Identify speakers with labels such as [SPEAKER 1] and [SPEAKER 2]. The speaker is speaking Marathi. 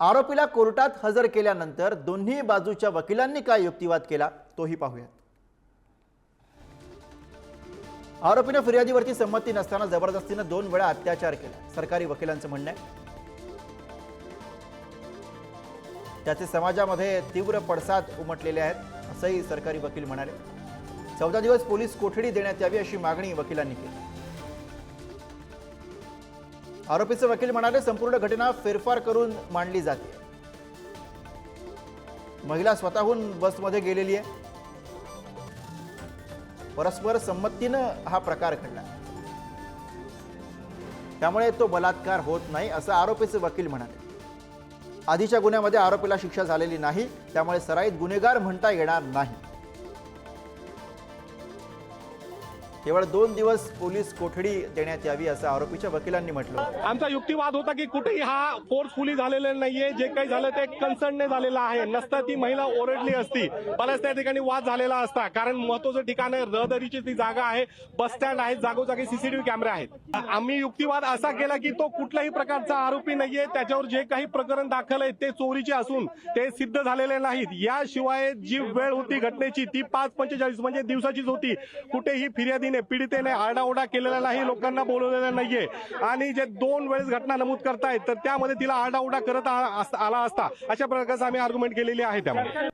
[SPEAKER 1] आरोपीला कोर्टात हजर केल्यानंतर दोन्ही बाजूच्या वकिलांनी काय युक्तिवाद केला तोही पाहूयात. आरोपीने फिर्यादीवरती संमती नसताना जबरदस्तीनं दोन वेळा अत्याचार केला. सरकारी वकिलांचं म्हणणं आहे. त्याचे समाजामध्ये तीव्र पडसाद उमटलेले आहेत असंही सरकारी वकील म्हणाले. चौदा दिवस पोलीस कोठडी देण्यात यावी अशी मागणी वकिलांनी केली. आरोपीचे वकील म्हणाले संपूर्ण घटना फेरफार करून मांडली जाते. महिला स्वतःहून बसमध्ये गेलेली आहे. परस्पर संमतीनं हा प्रकार घडला. त्यामुळे तो बलात्कार होत नाही असं आरोपीचे वकील म्हणाले. आधीच्या गुन्ह्यामध्ये आरोपीला शिक्षा झालेली नाही त्यामुळे सराईत गुन्हेगार म्हणता येणार नाही. केवळ दोन दिवस पोलीस कोठडी देण्यात यावी असं आरोपीच्या वकिलांनी म्हटलं
[SPEAKER 2] आमचा युक्तिवाद होता की कुठेही हा फोर्सफुली झालेला नाहीये. जे काही झालं ते कन्सर्नने झालेलं आहे. नसता ती महिला ओरडली असती. बऱ्याच त्या ठिकाणी वाद झालेला असता. कारण महत्वाचं ठिकाण आहे रहदारीची ती जागा आहे. बस स्टँड आहे जागोजागी सीसीटीव्ही कॅमेरे आहेत. आम्ही युक्तिवाद असा केला की तो कुठल्याही प्रकारचा आरोपी नाहीये. त्याच्यावर जे काही प्रकरण दाखल आहे ते चोरीचे असून ते सिद्ध झालेले नाहीत. याशिवाय जी वेळ होती घटनेची ती पाच पंचेचाळीस म्हणजे दिवसाचीच होती. कुठेही फिर्यादी फिर्यादीने पीडितेने आरडाओरडा केलेला नाही लोकांना बोलवलेलं नाहीये. आणि जे दोन वेळेस घटना नमूद करतायत तर त्यामध्ये तिला आरडाओरडा करत आला असता. अशा प्रकारचं आम्ही आर्ग्युमेंट केलेली आहे त्यामध्ये.